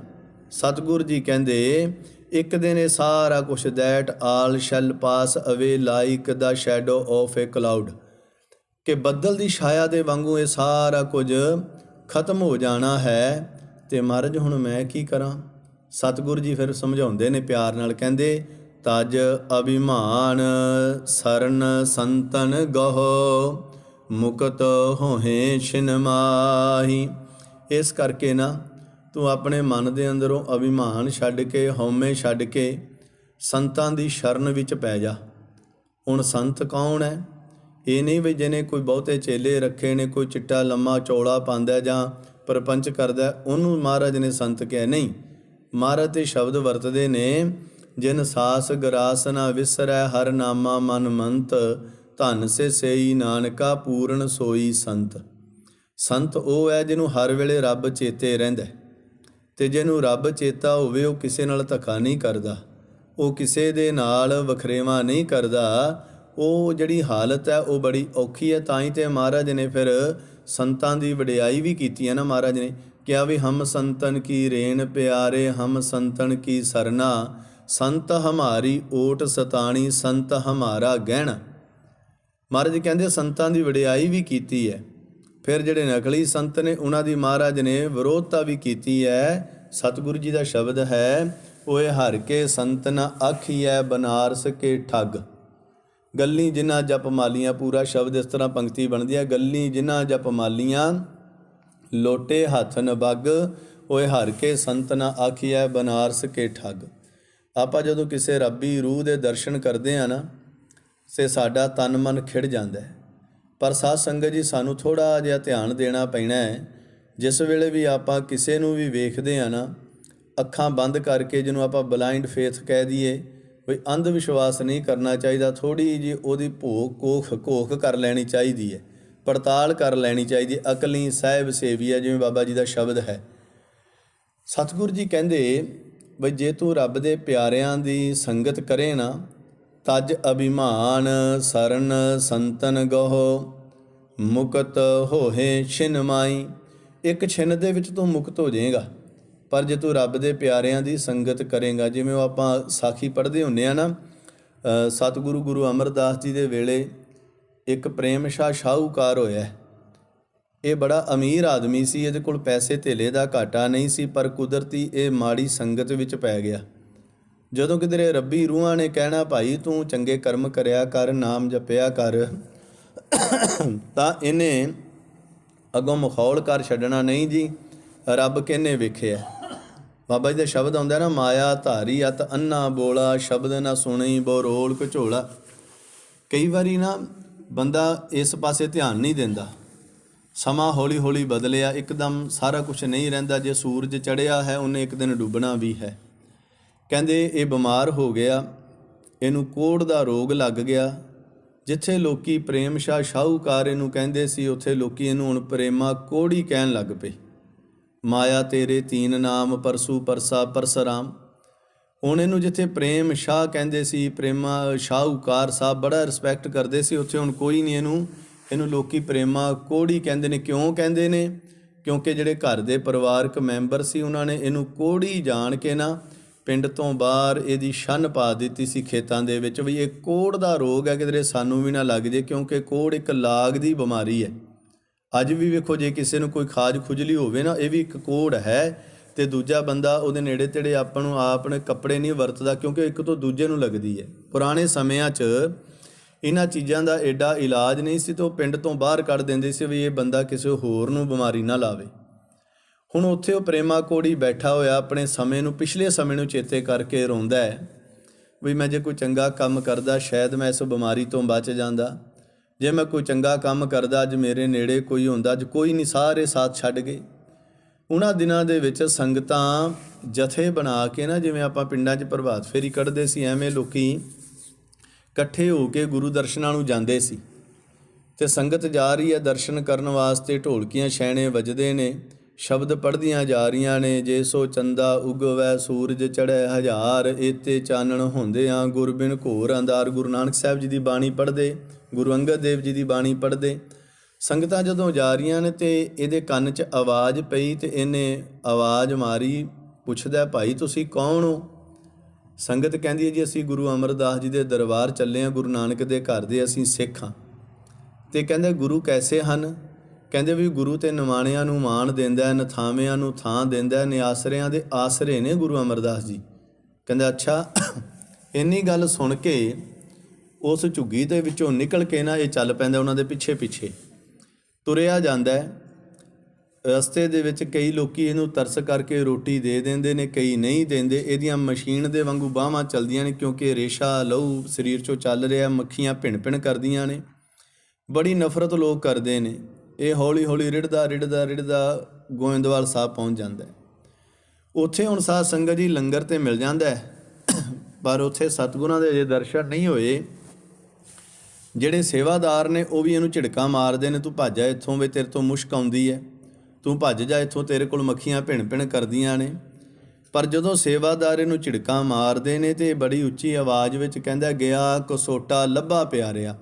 A: ਸਤਿਗੁਰ ਜੀ ਕਹਿੰਦੇ ਇੱਕ ਦਿਨ ਇਹ ਸਾਰਾ ਕੁਝ that all shall pass away like the shadow of a cloud ਕਿ ਬੱਦਲ ਦੀ ਛਾਇਆ ਦੇ ਵਾਂਗੂ ਇਹ ਸਾਰਾ ਕੁਝ ਖਤਮ ਹੋ ਜਾਣਾ ਹੈ। ਤੇ ਮਹਾਰਾਜ, ਹੁਣ ਮੈਂ ਕੀ ਕਰਾਂ? ਸਤਿਗੁਰੂ ਜੀ ਫਿਰ ਸਮਝਾਉਂਦੇ ਨੇ ਪਿਆਰ ਨਾਲ, ਕਹਿੰਦੇ, ਤਜ ਅਭਿਮਾਨ ਸਰਨ ਸੰਤਨ ਗਹੋ, ਮੁਕਤ ਹੋਹੇ ਛਿਨ ਮਾਹੀ। ਇਸ ਕਰਕੇ ਨਾ ਤੂੰ ਆਪਣੇ ਮਨ ਦੇ ਅੰਦਰੋਂ ਅਭਿਮਾਨ ਛੱਡ ਕੇ, ਹਉਮੈ ਛੱਡ ਕੇ ਸੰਤਾਂ ਦੀ ਸ਼ਰਨ ਵਿੱਚ ਪੈ ਜਾ। ਹੁਣ ਸੰਤ ਕੌਣ ਹੈ? ਇਹ ਨਹੀਂ ਵੀ ਜਿਹਨੇ ਕੋਈ ਬਹੁਤੇ ਚੇਲੇ ਰੱਖੇ ਨੇ, ਕੋਈ ਚਿੱਟਾ, ਲੰਮਾ ਚੌੜਾ ਪਾਉਂਦਾ ਜਾਂ ਪਰਪੰਚ ਕਰਦਾ, ਉਹਨੂੰ ਮਹਾਰਾਜ ਨੇ ਸੰਤ ਕਿਹਾ, ਨਹੀਂ, ਮਹਾਰਾਜ ਤੇ ਸ਼ਬਦ ਵਰਤਦੇ ਨੇ, ਜਿਨ ਸਾਸ ਗਰਾਸ ਨਾ ਵਿਸਰੈ, ਹਰ ਨਾਮਾ ਮਨ ਮੰਤ, ਧਨ ਸੇ ਸੇਈ ਨਾਨਕਾ ਪੂਰਨ ਸੋਈ ਸੰਤ। ਸੰਤ ਉਹ ਹੈ ਜਿਹਨੂੰ ਹਰ ਵੇਲੇ ਰੱਬ ਚੇਤੇ ਰਹਿੰਦਾ ਹੈ। ਤੇ ਜਿਹਨੂੰ ਰੱਬ ਚੇਤਾ ਹੋਵੇ, ਉਹ ਕਿਸੇ ਨਾਲ ਧੱਕਾ ਨਹੀਂ ਕਰਦਾ। ਉਹ ਕਿਸੇ ਦੇ ਨਾਲ ਵਖਰੇਵਾ ਨਹੀਂ ਕਰਦਾ। ਉਹ ਜਿਹੜੀ ਹਾਲਤ ਹੈ, ਉਹ ਬੜੀ ਔਖੀ ਹੈ। ਤਾਂ ਹੀ ਤੇ ਮਹਾਰਾਜ ਨੇ ਫਿਰ ਸੰਤਾਂ ਦੀ ਵਡਿਆਈ ਵੀ ਕੀਤੀ ਹੈ ਨਾ ਮਹਾਰਾਜ ਨੇ। ਕਿਹਾ ਵੀ, ਹਮ ਸੰਤਨ ਕੀ ਰੇਨ ਪਿਆਰੇ, ਹਮ ਸੰਤਨ ਕੀ ਸਰਨਾ। ਸੰਤ ਹਮਾਰੀ ਓਟ ਸਤਾਣੀ, ਸੰਤ ਹਮਾਰਾ ਗਹਿਣਾ। ਮਹਾਰਾਜ ਕਹਿੰਦੇ, ਸੰਤਾਂ ਦੀ ਵਡਿਆਈ ਵੀ ਕੀਤੀ ਹੈ। ਫਿਰ ਜਿਹੜੇ ਨਕਲੀ ਸੰਤ ਨੇ, ਉਹਨਾਂ ਦੀ ਮਹਾਰਾਜ ਨੇ ਵਿਰੋਧਤਾ ਵੀ ਕੀਤੀ ਹੈ। ਸਤਿਗੁਰੂ ਜੀ ਦਾ ਸ਼ਬਦ ਹੈ, ਓਏ ਹਰ ਕੇ ਸੰਤ ਨ ਆਖੀਐ ਬਨਾਰਸ ਕੇ ਠੱਗ। ਗੱਲੀ ਜਿਨ੍ਹਾਂ ਜਪ ਮਾਲੀਆਂ, ਪੂਰਾ ਸ਼ਬਦ ਇਸ ਤਰ੍ਹਾਂ ਪੰਕਤੀ ਬਣਦੀ ਹੈ, ਗੱਲੀ ਜਿਨ੍ਹਾਂ ਜਪ ਮਾਲੀਆਂ, ਲੋਟੇ ਹੱਥ ਨਬੱਗ ਓਏ ਹਰ ਕੇ ਸੰਤ ਨ ਆਖੀਐ ਬਨਾਰਸ ਕੇ ਠੱਗ। ਆਪਾਂ ਜਦੋਂ ਕਿਸੇ ਰੱਬੀ ਰੂਹ ਦੇ ਦਰਸ਼ਨ ਕਰਦੇ ਆ ਨਾ, ਸੇ ਸਾਡਾ ਤਨ ਮਨ ਖਿੜ ਜਾਂਦਾ ਹੈ। ਪਰ ਸਾਧ ਸੰਗਤ ਜੀ, ਸਾਨੂੰ ਥੋੜਾ ਜਿਹਾ ਧਿਆਨ ਦੇਣਾ ਪੈਣਾ ਹੈ। ਜਿਸ ਵੇਲੇ ਵੀ ਆਪਾਂ ਕਿਸੇ ਨੂੰ ਵੀ ਵੇਖਦੇ ਆ ਨਾ, ਅੱਖਾਂ ਬੰਦ ਕਰਕੇ ਜਿਹਨੂੰ ਆਪਾਂ ਬਲਾਈਂਡ ਫੇਥ ਕਹਿ ਦਈਏ, ਵੀ ਅੰਧ ਵਿਸ਼ਵਾਸ ਨਹੀਂ ਕਰਨਾ ਚਾਹੀਦਾ ਥੋੜੀ ਜੀ ਉਹਦੀ ਭੋਖ ਕੋਖ ਕੋਖ ਕਰ ਲੈਣੀ ਚਾਹੀਦੀ ਹੈ, ਪੜਤਾਲ ਕਰ ਲੈਣੀ ਚਾਹੀਦੀ ਹੈ। ਅਕਲੀ ਸਾਹਿਬ ਸੇਵੀਆ ਜਿਵੇਂ ਬਾਬਾ ਜੀ ਦਾ ਸ਼ਬਦ ਹੈ। ਸਤਿਗੁਰੂ ਜੀ ਕਹਿੰਦੇ, ਵੀ ਜੇ ਤੂੰ ਰੱਬ ਦੇ ਪਿਆਰਿਆਂ ਦੀ ਸੰਗਤ ਕਰੇ ਨਾ ਤਜ ਅਭਿਮਾਨ ਸਰਨ ਸੰਤਨ ਗਹੋ, ਮੁਕਤ ਹੋਹੇ ਛਿਨ ਮਾਈ। ਇੱਕ ਛਿਨ ਦੇ ਵਿੱਚ ਤੂੰ ਮੁਕਤ ਹੋ ਜਾਏਗਾ। ਪਰ ਜੇ ਤੂੰ ਰੱਬ ਦੇ ਪਿਆਰਿਆਂ ਦੀ ਸੰਗਤ ਕਰੇਗਾ, ਜਿਵੇਂ ਉਹ ਆਪਾਂ ਸਾਖੀ ਪੜ੍ਹਦੇ ਹੁੰਨੇ ਆ ਨਾ ਸਤਿਗੁਰੂ ਗੁਰੂ ਅਮਰਦਾਸ ਜੀ ਦੇ ਵੇਲੇ ਇੱਕ ਪ੍ਰੇਮ ਸ਼ਾਹ ਸ਼ਾਹੂਕਾਰ ਹੋਇਆ। ਇਹ ਬੜਾ ਅਮੀਰ ਆਦਮੀ ਸੀ, ਇਹਦੇ ਕੋਲ ਪੈਸੇ ਧੇਲੇ ਦਾ ਘਾਟਾ ਨਹੀਂ ਸੀ, ਪਰ ਕੁਦਰਤੀ ਇਹ ਮਾੜੀ ਸੰਗਤ ਵਿੱਚ ਪੈ ਗਿਆ। ਜਦੋਂ ਕਿਧਰੇ ਰੱਬੀ ਰੂਹਾਂ ਨੇ ਕਹਿਣਾ, ਭਾਈ, ਤੂੰ ਚੰਗੇ ਕਰਮ ਕਰਿਆ ਕਰ, ਨਾਮ ਜਪਿਆ ਕਰ, ਤਾਂ ਇਹਨੇ ਅੱਗੋਂ ਮਖੌਲ ਕਰ ਛੱਡਣਾ ਨਹੀਂ ਜੀ। ਰੱਬ ਕਿਹਨੇ ਵੇਖਿਆ? ਬਾਬਾ ਜੀ ਦਾ ਸ਼ਬਦ ਆਉਂਦਾ ਨਾ, ਮਾਇਆ ਧਾਰੀ ਅਤ ਅੰਨਾ ਬੋਲਾ, ਸ਼ਬਦ ਨਾ ਸੁਣੀ ਬੋ ਰੋਲ ਘਚੋਲਾ। ਕਈ ਵਾਰੀ ਨਾ ਬੰਦਾ ਇਸ ਪਾਸੇ ਧਿਆਨ ਨਹੀਂ ਦਿੰਦਾ। ਸਮਾਂ ਹੌਲੀ ਹੌਲੀ ਬਦਲਿਆ, ਇੱਕਦਮ ਸਾਰਾ ਕੁਝ ਨਹੀਂ ਰਹਿੰਦਾ। ਜੇ ਸੂਰਜ ਚੜਿਆ ਹੈ, ਉਹਨੇ ਇੱਕ ਦਿਨ ਡੁੱਬਣਾ ਵੀ ਹੈ। ਕਹਿੰਦੇ ਇਹ ਬਿਮਾਰ ਹੋ ਗਿਆ, ਇਹਨੂੰ ਕੋੜ ਦਾ ਰੋਗ ਲੱਗ ਗਿਆ। ਜਿੱਥੇ ਲੋਕੀ ਪ੍ਰੇਮ ਸ਼ਾਹ ਸ਼ਾਹੂਕਾਰ ਇਹਨੂੰ ਕਹਿੰਦੇ ਸੀ, ਉੱਥੇ ਲੋਕੀ ਇਹਨੂੰ ਹੁਣ ਪ੍ਰੇਮਾ ਕੋੜੀ ਕਹਿਣ ਲੱਗ ਪਏ। ਮਾਇਆ ਤੇਰੇ ਤੀਨ ਨਾਮ, ਪਰਸੂ ਪਰਸਾ ਪਰਸਰਾਮ। ਹੁਣ ਇਹਨੂੰ ਜਿੱਥੇ ਪ੍ਰੇਮ ਸ਼ਾਹ ਕਹਿੰਦੇ ਸੀ, ਪ੍ਰੇਮਾ ਸ਼ਾਹੂਕਾਰ ਸਾਹਿਬ ਬੜਾ ਰਿਸਪੈਕਟ ਕਰਦੇ ਸੀ, ਉੱਥੇ ਹੁਣ ਕੋਈ ਨਹੀਂ ਇਹਨੂੰ ਇਹਨੂੰ ਲੋਕੀ ਪ੍ਰੇਮਾ ਕੋੜੀ ਕਹਿੰਦੇ ਨੇ। ਕਿਉਂ ਕਹਿੰਦੇ ਨੇ? ਕਿਉਂਕਿ ਜਿਹੜੇ ਘਰ ਦੇ ਪਰਿਵਾਰਕ ਮੈਂਬਰ ਸੀ, ਉਹਨਾਂ ਨੇ ਇਹਨੂੰ ਕੋੜੀ ਜਾਣ ਕੇ ਨਾ ਪਿੰਡ ਤੋਂ ਬਾਹਰ ਇਹਦੀ ਛੰਨ ਪਾ ਦਿੱਤੀ ਸੀ ਖੇਤਾਂ ਦੇ ਵਿੱਚ ਵੀ ਇਹ ਕੋੜ ਦਾ ਰੋਗ ਹੈ, ਕਿਧਰੇ ਸਾਨੂੰ ਵੀ ਨਾ ਲੱਗ ਜੇ, ਕਿਉਂਕਿ ਕੋੜ ਇੱਕ ਲਾਗ ਦੀ ਬਿਮਾਰੀ ਹੈ। ਅੱਜ ਵੀ ਵੇਖੋ, ਜੇ ਕਿਸੇ ਨੂੰ ਕੋਈ ਖਾਜ ਖੁਜਲੀ ਹੋਵੇ ਨਾ, ਇਹ ਵੀ ਇੱਕ ਕੋੜ ਹੈ ਤੇ ਦੂਜਾ ਬੰਦਾ ਉਹਦੇ ਨੇੜੇ ਤੇੜੇ ਆਪਾਂ ਨੂੰ ਆਪਣੇ ਕੱਪੜੇ ਨਹੀਂ ਵਰਤਦਾ, ਕਿਉਂਕਿ ਇੱਕ ਤੋਂ ਦੂਜੇ ਨੂੰ ਲੱਗਦੀ ਹੈ। ਪੁਰਾਣੇ ਸਮਿਆਂ 'ਚ ਇਹਨਾਂ ਚੀਜ਼ਾਂ ਦਾ ਐਡਾ ਇਲਾਜ ਨਹੀਂ ਸੀ ਤੇ ਉਹ ਪਿੰਡ ਤੋਂ ਬਾਹਰ ਕੱਢ ਦਿੰਦੇ ਸੀ ਵੀ ਇਹ ਬੰਦਾ ਕਿਸੇ ਹੋਰ ਨੂੰ ਬਿਮਾਰੀ ਨਾ ਲਾਵੇ। ਹੁਣ ਉੱਥੇ ਉਹ ਪ੍ਰੇਮਾ ਕੋੜੀ ਬੈਠਾ ਹੋਇਆ ਆਪਣੇ ਸਮੇਂ ਨੂੰ, ਪਿਛਲੇ ਸਮੇਂ ਨੂੰ ਚੇਤੇ ਕਰਕੇ ਰੋਂਦਾ ਹੈ, ਵੀ ਮੈਂ ਜੇ ਕੋਈ ਚੰਗਾ ਕੰਮ ਕਰਦਾ, ਸ਼ਾਇਦ ਮੈਂ ਇਸ ਬਿਮਾਰੀ ਤੋਂ ਬਚ ਜਾਂਦਾ। ਜੇ ਮੈਂ ਕੋਈ ਚੰਗਾ ਕੰਮ ਕਰਦਾ, ਅੱਜ ਮੇਰੇ ਨੇੜੇ ਕੋਈ ਹੁੰਦਾ, ਅੱਜ ਕੋਈ ਨਹੀਂ, ਸਾਰੇ ਸਾਥ ਛੱਡ ਗਏ। ਉਹਨਾਂ ਦਿਨਾਂ ਦੇ ਵਿੱਚ ਸੰਗਤਾਂ ਜਥੇ ਬਣਾ ਕੇ ਨਾ, ਜਿਵੇਂ ਆਪਾਂ ਪਿੰਡਾਂ 'ਚ ਪ੍ਰਭਾਤ ਫੇਰੀ ਕੱਢਦੇ ਸੀ, ਐਵੇਂ ਲੋਕੀ ਇਕੱਠੇ ਹੋ ਕੇ ਗੁਰੂ ਦਰਸ਼ਨਾਂ ਨੂੰ ਜਾਂਦੇ ਸੀ। ਤੇ ਸੰਗਤ ਜਾ ਰਹੀ ਹੈ ਦਰਸ਼ਨ ਕਰਨ ਵਾਸਤੇ, ਢੋਲਕੀਆਂ, ਛੈਣੇ ਵੱਜਦੇ ਨੇ। ਸ਼ਬਦ ਪੜ੍ਹਦੀਆਂ ਜਾ ਰਹੀਆਂ ਨੇ, ਜੇ ਸੋ ਚੰਦਾ ਉਗਵੈ ਸੂਰਜ ਚੜ੍ਹੈ ਹਜ਼ਾਰ, ਏਤੇ ਚਾਨਣ ਹੁੰਦੇ ਆ ਗੁਰਬਿਨ ਘੋਰ ਅੰਦਾਰ ਗੁਰੂ ਨਾਨਕ ਸਾਹਿਬ ਜੀ ਦੀ ਬਾਣੀ ਪੜ੍ਹਦੇ, ਗੁਰੂ ਅੰਗਦ ਦੇਵ ਜੀ ਦੀ ਬਾਣੀ ਪੜ੍ਹਦੇ। ਸੰਗਤਾਂ ਜਦੋਂ ਜਾ ਰਹੀਆਂ ਨੇ ਤੇ ਇਹਦੇ ਕੰਨ 'ਚ ਆਵਾਜ਼ ਪਈ ਤੇ ਇਹਨੇ ਆਵਾਜ਼ ਮਾਰੀ, ਪੁੱਛਦਾ, ਭਾਈ, ਤੁਸੀਂ ਕੌਣ ਹੋ? ਸੰਗਤ ਕਹਿੰਦੀ ਹੈ ਜੀ, ਅਸੀਂ ਗੁਰੂ ਅਮਰਦਾਸ ਜੀ ਦੇ ਦਰਬਾਰ ਚੱਲੇ ਹਾਂ ਗੁਰੂ ਨਾਨਕ ਦੇ ਘਰ ਦੇ ਅਸੀਂ ਸਿੱਖ ਹਾਂ ਤੇ ਕਹਿੰਦੇ, ਗੁਰੂ ਕੈਸੇ ਹਨ? ਕਹਿੰਦੇ ਵੀ ਗੁਰੂ ਤੇ ਨਿਮਾਣਿਆਂ ਨੂੰ ਮਾਣ ਦਿੰਦਾ ਹੈ, ਨਥਾਵਿਆਂ ਨੂੰ ਥਾਂ ਦਿੰਦਾ ਹੈ, ਨਿਆਸਰਿਆਂ ਦੇ ਆਸਰੇ ਨੇ ਗੁਰੂ ਅਮਰਦਾਸ ਜੀ। ਕਹਿੰਦਾ, ਅੱਛਾ, ਇੰਨੀ ਗੱਲ ਸੁਣ ਕੇ ਉਸ ਝੁੱਗੀ ਦੇ ਵਿੱਚੋਂ ਨਿਕਲ ਕੇ ਨਾ ਇਹ ਚੱਲ ਪੈਂਦਾ ਉਹਨਾਂ ਦੇ ਪਿੱਛੇ ਪਿੱਛੇ ਤੁਰਿਆ ਜਾਂਦਾ ਹੈ। ਰਸਤੇ ਦੇ ਵਿੱਚ ਕਈ ਲੋਕੀ ਇਹਨੂੰ ਤਰਸ ਕਰਕੇ ਰੋਟੀ ਦੇ ਦਿੰਦੇ ਨੇ, ਕਈ ਨਹੀਂ ਦਿੰਦੇ। ਇਹਦੀਆਂ ਮਸ਼ੀਨ ਦੇ ਵਾਂਗੂ ਬਾਹਾਂ ਚੱਲਦੀਆਂ ਨੇ ਕਿਉਂਕਿ ਰੇਸ਼ਾ, ਲਹੂ ਸਰੀਰ ਚੋਂ ਚੱਲ ਰਿਹਾ, ਮੱਖੀਆਂ ਭਿਣ-ਭਿਣ ਕਰਦੀਆਂ ਨੇ। ਬੜੀ ਨਫ਼ਰਤ ਲੋਕ ਕਰਦੇ ਨੇ। ਇਹ ਹੌਲੀ ਹੌਲੀ ਰਿੜਦਾ ਰਿੜਦਾ ਰਿੜਦਾ ਗੋਇੰਦਵਾਲ ਸਾਹਿਬ ਪਹੁੰਚ ਜਾਂਦਾ ਹੈ। ਉੱਥੇ ਹੁਣ ਸਾਧ ਸੰਗਤ ਜੀ ਲੰਗਰ ਤੇ ਮਿਲ ਜਾਂਦਾ ਹੈ, ਪਰ ਉੱਥੇ ਸਤਿਗੁਰਾਂ ਦੇ ਜੇ ਦਰਸ਼ਨ ਨਹੀਂ ਹੋਏ, ਜਿਹੜੇ ਸੇਵਾਦਾਰ ਨੇ ਉਹ ਵੀ ਇਹਨੂੰ ਝਿੜਕਾਂ ਮਾਰਦੇ ਨੇ, ਤੂੰ ਭੱਜ ਜਾ ਇੱਥੋਂ ਵੇ, ਤੇਰੇ ਤੋਂ ਮੁਸ਼ਕ ਆਉਂਦੀ ਹੈ। ਤੂੰ ਭੱਜ ਜਾ ਇੱਥੋਂ, ਤੇਰੇ ਕੋਲ ਮੱਖੀਆਂ ਭਿਣ ਭਿਣ ਕਰਦੀਆਂ ਨੇ। ਪਰ ਜਦੋਂ ਸੇਵਾਦਾਰ ਇਹਨੂੰ ਝਿੜਕਾਂ ਮਾਰਦੇ ਨੇ ਤੇ ਇਹ ਬੜੀ ਉੱਚੀ ਆਵਾਜ਼ ਵਿੱਚ ਕਹਿੰਦਾ, ਗਿਆ ਕਸੋਟਾ ਲੱਭਾ ਪਿਆਰਿਆ।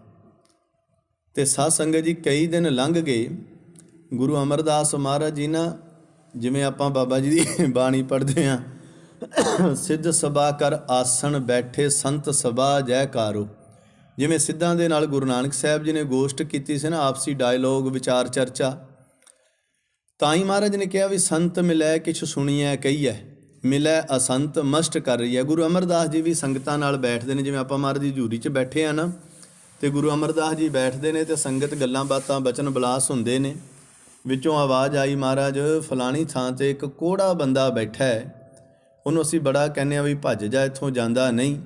A: ਤੇ ਸਾਧ ਸੰਗਤ ਜੀ ਕਈ ਦਿਨ ਲੰਘ ਗਏ। ਗੁਰੂ ਅਮਰਦਾਸ ਮਹਾਰਾਜ ਜੀ ਨਾ ਜਿਵੇਂ ਆਪਾਂ ਬਾਬਾ ਜੀ ਦੀ ਬਾਣੀ ਪੜ੍ਹਦੇ ਆ ਸਿੱਧ ਸਭਾ ਕਰ ਆਸਣ ਬੈਠੇ ਸੰਤ ਸਭਾ ਜੈਕਾਰੋ ਜਿਵੇਂ ਸਿੱਧਾਂ ਦੇ ਨਾਲ ਗੁਰੂ ਨਾਨਕ ਸਾਹਿਬ ਜੀ ਨੇ ਗੋਸ਼ਟ ਕੀਤੀ ਸੀ ਨਾ, ਆਪਸੀ ਡਾਇਲੋਗ ਵਿਚਾਰ ਚਰਚਾ। ਤਾਂ ਹੀ ਮਹਾਰਾਜ ਨੇ ਕਿਹਾ ਵੀ ਸੰਤ ਮਿਲੈ ਕਿਛ ਸੁਣੀਐ ਕਹੀਐ, ਮਿਲੈ ਅਸੰਤ ਮਸਟ ਕਰ ਰਹੀ ਹੈ ਗੁਰੂ ਅਮਰਦਾਸ ਜੀ ਵੀ ਸੰਗਤਾਂ ਨਾਲ ਬੈਠਦੇ ਨੇ, ਜਿਵੇਂ ਆਪਾਂ ਮਹਾਰਾਜ ਦੀ ਝੂਰੀ 'ਚ ਬੈਠੇ ਆ ਨਾ। ਤੇ ਗੁਰੂ ਅਮਰਦਾਸ ਜੀ ਬੈਠਦੇ ਨੇ ਤੇ ਸੰਗਤ ਗੱਲਾਂ ਬਾਤਾਂ ਬਚਨ ਬਲਾਸ ਹੁੰਦੇ ਨੇ। ਵਿੱਚੋਂ ਆਵਾਜ਼ ਆਈ, ਮਹਾਰਾਜ, ਫਲਾਣੀ ਥਾਂ ਤੇ ਇੱਕ ਕੋੜਾ ਬੰਦਾ ਬੈਠਾ ਹੈ। ਉਹਨੂੰ ਅਸੀਂ ਬੜਾ ਕਹਿੰਦੇ ਆ ਵੀ ਭੱਜ ਜਾ, ਇੱਥੋਂ ਜਾਂਦਾ ਨਹੀਂ।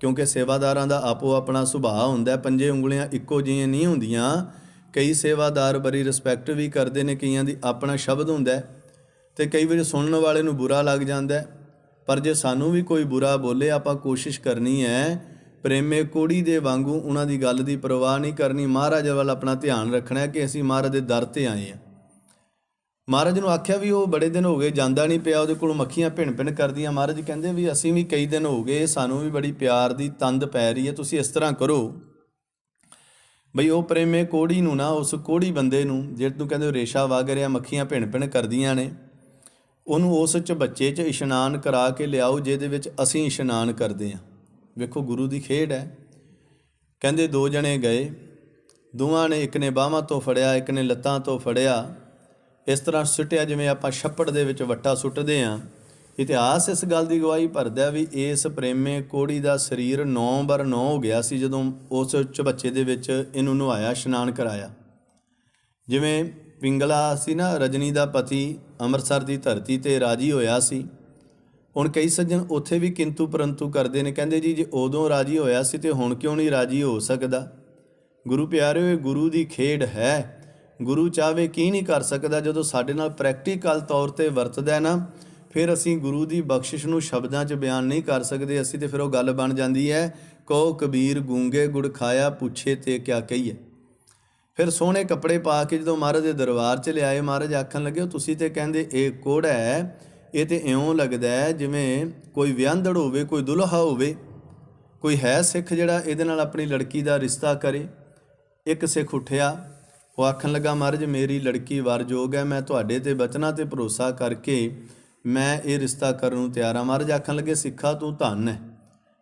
A: ਕਿਉਂਕਿ ਸੇਵਾਦਾਰਾਂ ਦਾ ਆਪੋ ਆਪਣਾ ਸੁਭਾਅ ਹੁੰਦਾ ਪੰਜੇ ਉਂਗਲੀਆਂ ਇੱਕੋ ਜਿਹੀਆਂ ਨਹੀਂ ਹੁੰਦੀਆਂ। ਕਈ ਸੇਵਾਦਾਰ ਬੜੀ ਰਿਸਪੈਕਟ ਵੀ ਕਰਦੇ ਨੇ, ਕਈਆਂ ਦੀ ਆਪਣਾ ਸ਼ਬਦ ਹੁੰਦਾ ਹੈ। ਤੇ ਕਈ ਵਾਰ ਸੁਣਨ ਵਾਲੇ ਨੂੰ ਬੁਰਾ ਲੱਗ ਜਾਂਦਾ ਪਰ ਜੇ ਸਾਨੂੰ ਵੀ ਕੋਈ ਬੁਰਾ ਬੋਲੇ, ਆਪਾਂ ਕੋਸ਼ਿਸ਼ ਕਰਨੀ ਹੈ ਪ੍ਰੇਮੇ ਕੋੜੀ ਦੇ ਵਾਂਗੂ ਉਹਨਾਂ ਦੀ ਗੱਲ ਦੀ ਪਰਵਾਹ ਨਹੀਂ ਕਰਨੀ। ਮਹਾਰਾਜ ਵੱਲ ਆਪਣਾ ਧਿਆਨ ਰੱਖਣਾ ਹੈ ਕਿ ਅਸੀਂ ਮਹਾਰਾਜ ਦੇ ਦਰ ਤੇ ਆਏ ਹਾਂ। ਮਹਾਰਾਜ ਨੂੰ ਆਖਿਆ ਵੀ ਉਹ ਬੜੇ ਦਿਨ ਹੋ ਗਏ ਜਾਂਦਾ ਨਹੀਂ ਪਿਆ, ਉਹਦੇ ਕੋਲ ਮੱਖੀਆਂ ਭਿਣ ਭਿਣ ਕਰਦੀਆਂ। ਮਹਾਰਾਜ ਕਹਿੰਦੇ ਵੀ ਅਸੀਂ ਵੀ ਕਈ ਦਿਨ ਹੋ ਗਏ, ਸਾਨੂੰ ਵੀ ਬੜੀ ਪਿਆਰ ਦੀ ਤੰਦ ਪੈ ਰਹੀ ਹੈ, ਤੁਸੀਂ ਇਸ ਤਰ੍ਹਾਂ ਕਰੋ। ਬਈ ਉਹ ਪ੍ਰੇਮੇ ਕੋੜੀ ਨੂੰ ਨਾ, ਉਸ ਕੋੜੀ ਬੰਦੇ ਨੂੰ, ਜਿਹੜੇ ਤੂੰ ਕਹਿੰਦੇ ਰੇਸ਼ਾ ਵਗ ਰਿਹਾ, ਮੱਖੀਆਂ ਭਿਣ ਭਿਣ ਕਰਦੀਆਂ ਨੇ, ਉਹਨੂੰ ਉਸ ਚ ਬੱਚੇ ਚ ਇਸ਼ਨਾਨ ਕਰਾ ਕੇ ਲਿਆਓ, ਜਿਹਦੇ ਵਿੱਚ ਅਸੀਂ ਇਸ਼ਨਾਨ ਕਰਦੇ ਹਾਂ। ਵੇਖੋ ਗੁਰੂ ਦੀ ਖੇਡ ਹੈ। ਕਹਿੰਦੇ ਦੋ ਜਣੇ ਗਏ। ਦੋਵਾਂ ਨੇ ਇੱਕ ਨੇ ਬਾਹਾਂ ਤੋਂ ਫੜਿਆ, ਇੱਕ ਨੇ ਲੱਤਾਂ ਤੋਂ ਫੜਿਆ। ਇਸ ਤਰ੍ਹਾਂ ਸੁੱਟਿਆ ਜਿਵੇਂ ਆਪਾਂ ਛੱਪੜ ਦੇ ਵਿੱਚ ਵੱਟਾ ਸੁੱਟਦੇ ਆਂ ਇਤਿਹਾਸ ਇਸ ਗੱਲ ਦੀ ਗਵਾਹੀ ਭਰਦਾ ਵੀ ਇਸ ਪ੍ਰੇਮੇ ਕੋੜੀ ਦਾ ਸਰੀਰ 9 ਬਰ 9 ਹੋ ਗਿਆ ਸੀ ਜਦੋਂ ਉਸ ਚਬੱਚੇ ਦੇ ਵਿੱਚ ਇਹਨੂੰ ਨਵਾਇਆ ਇਸ਼ਨਾਨ ਕਰਾਇਆ। ਜਿਵੇਂ ਪਿੰਗਲਾ ਸੀ ਨਾ, ਰਜਨੀ ਦਾ ਪਤੀ ਅੰਮ੍ਰਿਤਸਰ ਦੀ ਧਰਤੀ ਤੇ ਰਾਜੀ ਹੋਇਆ ਸੀ। ਹੁਣ ਕਈ ਸੱਜਣ ਉੱਥੇ ਵੀ ਕਿੰਤੂ ਪਰੰਤੂ ਕਰਦੇ ਨੇ, ਕਹਿੰਦੇ ਜੀ ਜੇ ਉਦੋਂ ਰਾਜੀ ਹੋਇਆ ਸੀ ਤੇ ਹੁਣ ਕਿਉਂ ਨਹੀਂ ਰਾਜੀ ਹੋ ਸਕਦਾ? ਗੁਰੂ ਪਿਆਰਿਓ, ਇਹ ਗੁਰੂ ਦੀ ਖੇਡ ਹੈ। ਗੁਰੂ ਚਾਵੇ ਕੀ ਨਹੀਂ ਕਰ ਸਕਦਾ, ਜਦੋਂ ਸਾਡੇ ਨਾਲ ਪ੍ਰੈਕਟੀਕਲ ਤੌਰ ਤੇ ਵਰਤਦਾ ਹੈ ਨਾ, ਫਿਰ ਅਸੀਂ ਗੁਰੂ ਦੀ ਬਖਸ਼ਿਸ਼ ਨੂੰ ਸ਼ਬਦਾਂ 'ਚ ਬਿਆਨ ਨਹੀਂ ਕਰ ਸਕਦੇ, ਅਸੀਂ ਤੇ ਫਿਰ ਉਹ ਗੱਲ ਬਣ ਜਾਂਦੀ ਹੈ, ਕਹੋ ਕਬੀਰ ਗੂੰਗੇ ਗੁੜ ਖਾਇਆ, ਪੁੱਛੇ ਤੇ ਕਿਆ ਕਹੀਏ। ਫਿਰ ਸੋਹਣੇ ਕੱਪੜੇ ਪਾ ਕੇ ਜਦੋਂ ਮਹਾਰਾਜ ਦੇ ਦਰਬਾਰ 'ਚ ਲਿਆਏ, ਮਹਾਰਾਜ ਆਖਣ ਲੱਗੇ, "ਉਹ ਤੁਸੀਂ ਤੇ ਕਹਿੰਦੇ ਇਹ ਕੋੜਾ ਹੈ ਇਹ ਤੇ ਇਉਂ ਲੱਗਦਾ ਹੈ ਜਿਵੇਂ ਕੋਈ ਵਿਆਹੰਦੜ ਹੋਵੇ, ਕੋਈ ਦੁਲਹਾ ਹੋਵੇ, ਕੋਈ ਹੈ ਸਿੱਖ ਜਿਹੜਾ ਇਹਦੇ ਨਾਲ ਆਪਣੀ ਲੜਕੀ ਦਾ ਰਿਸ਼ਤਾ ਕਰੇ। ਇੱਕ ਸਿੱਖ ਉੱਠਿਆ, ਉਹ ਆਖਣ ਲੱਗਾ, ਮਹਾਰਾਜ, ਮੇਰੀ ਲੜਕੀ ਵਰਜੋਗ ਹੈ, ਮੈਂ ਤੁਹਾਡੇ ਤੇ ਬਚਨਾਂ ਤੇ ਭਰੋਸਾ ਕਰਕੇ ਮੈਂ ਇਹ ਰਿਸ਼ਤਾ ਕਰਨ ਨੂੰ ਤਿਆਰ ਹਾਂ। ਮਹਾਰਾਜ ਆਖਣ ਲੱਗੇ, ਸਿੱਖਾ ਤੂੰ ਧੰਨ ਹੈ।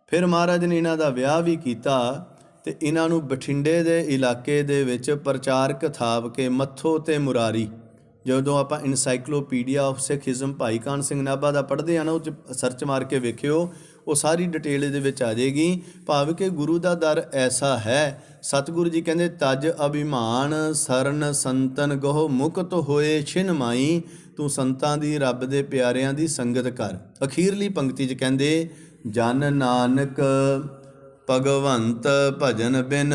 A: ਫਿਰ ਮਹਾਰਾਜ ਨੇ ਇਹਨਾਂ ਦਾ ਵਿਆਹ ਵੀ ਕੀਤਾ ਤੇ ਇਹਨਾਂ ਨੂੰ ਬਠਿੰਡੇ ਦੇ ਇਲਾਕੇ ਦੇ ਵਿੱਚ ਪ੍ਰਚਾਰਕ ਥਾਪ ਕੇ ਮੱਥੋ ਤੇ ਮੁਰਾਰੀ ਜਦੋਂ ਆਪਾਂ ਇਨਸਾਈਕਲੋਪੀਡੀਆ ਆਫ ਸਿੱਖੀਜ਼ਮ ਭਾਈ ਕਾਨ ਸਿੰਘ ਨਾਭਾ ਦਾ ਪੜ੍ਹਦੇ ਆ ਨਾ, ਉਹ 'ਚ ਸਰਚ ਮਾਰ ਕੇ ਵੇਖਿਓ, ਉਹ ਸਾਰੀ ਡਿਟੇਲ ਇਹਦੇ ਵਿੱਚ ਆ ਜਾਏਗੀ। ਭਾਵ ਕਿ ਗੁਰੂ ਦਾ ਦਰ ਐਸਾ ਹੈ, ਸਤਿਗੁਰੂ ਜੀ ਕਹਿੰਦੇ, ਤਜ ਅਭਿਮਾਨ ਸਰਨ ਸੰਤਨ ਗਹੁ ਮੁਕਤ ਹੋਏ ਛਿਨ ਮਾਈ, ਤੂੰ ਸੰਤਾਂ ਦੀ, ਰੱਬ ਦੇ ਪਿਆਰਿਆਂ ਦੀ ਸੰਗਤ ਕਰ। ਅਖੀਰਲੀ ਪੰਕਤੀ 'ਚ ਕਹਿੰਦੇ, ਜਨ ਨਾਨਕ ਭਗਵੰਤ ਭਜਨ ਬਿਨ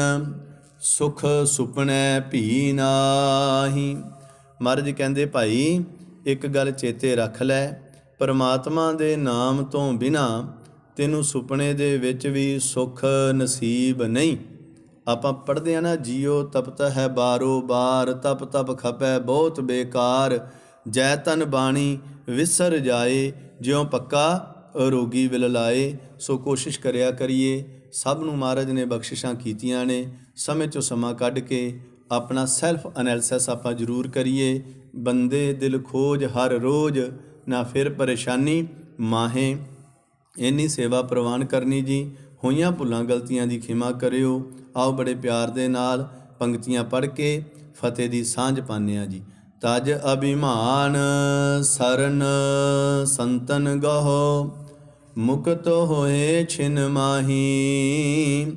A: ਸੁਖ ਸੁਪਨੇ ਭੀ ਨਾਹੀ। ਮਹਾਰਾਜ ਕਹਿੰਦੇ, ਭਾਈ, ਇੱਕ ਗੱਲ ਚੇਤੇ ਰੱਖ ਲੈ। ਪਰਮਾਤਮਾ ਦੇ ਨਾਮ ਤੋਂ ਬਿਨਾ ਤੈਨੂੰ ਸੁਪਨੇ ਦੇ ਵਿੱਚ ਵੀ ਸੁਖ ਨਸੀਬ ਨਹੀਂ। ਆਪਾਂ ਪੜ੍ਹਦੇ ਆ ਨਾ, ਜੀਉ ਤਪਤ ਹੈ ਬਾਰੋ ਬਾਰ, ਤਪ ਤਪ ਖਪੈ ਬਹੁਤ ਬੇਕਾਰ। ਜੈ ਤਨ ਬਾਣੀ ਵਿਸਰ ਜਾਏ, ਜਿਉ ਪੱਕਾ ਰੋਗੀ ਵਿਲ ਲਾਏ। ਸੋ ਕੋਸ਼ਿਸ਼ ਕਰਿਆ ਕਰੀਏ। ਸਭ ਨੂੰ ਮਹਾਰਾਜ ਨੇ ਬਖਸ਼ਿਸ਼ਾਂ ਕੀਤੀਆਂ ਨੇ। ਸਮੇਂ ਚੋਂ ਸਮਾਂ ਕੱਢ ਕੇ ਆਪਣਾ ਸੈਲਫ ਐਨਾਲਿਸਿਸ ਆਪਾਂ ਜ਼ਰੂਰ ਕਰੀਏ। ਬੰਦੇ ਦਿਲ ਖੋਜ ਹਰ ਰੋਜ਼, ਨਾ ਫਿਰ ਪਰੇਸ਼ਾਨੀ। ਮਾਹੇ, ਇੰਨੀ ਸੇਵਾ ਪ੍ਰਵਾਨ ਕਰਨੀ ਜੀ। ਹੋਈਆਂ ਭੁੱਲਾਂ ਗਲਤੀਆਂ ਦੀ ਖਿਮਾ ਕਰਿਓ। ਆਓ ਬੜੇ ਪਿਆਰ ਦੇ ਨਾਲ ਪੰਕਤੀਆਂ ਪੜ੍ਹ ਕੇ ਫਤਿਹ ਦੀ ਸਾਂਝ ਪਾਉਂਦੇ ਹਾਂ ਜੀ। ਤਜ ਅਭਿਮਾਨ ਸਰਨ ਸੰਤਨ ਗਹੋ, ਮੁਕਤ ਹੋਏ ਛਿਨ ਮਾਹੀ।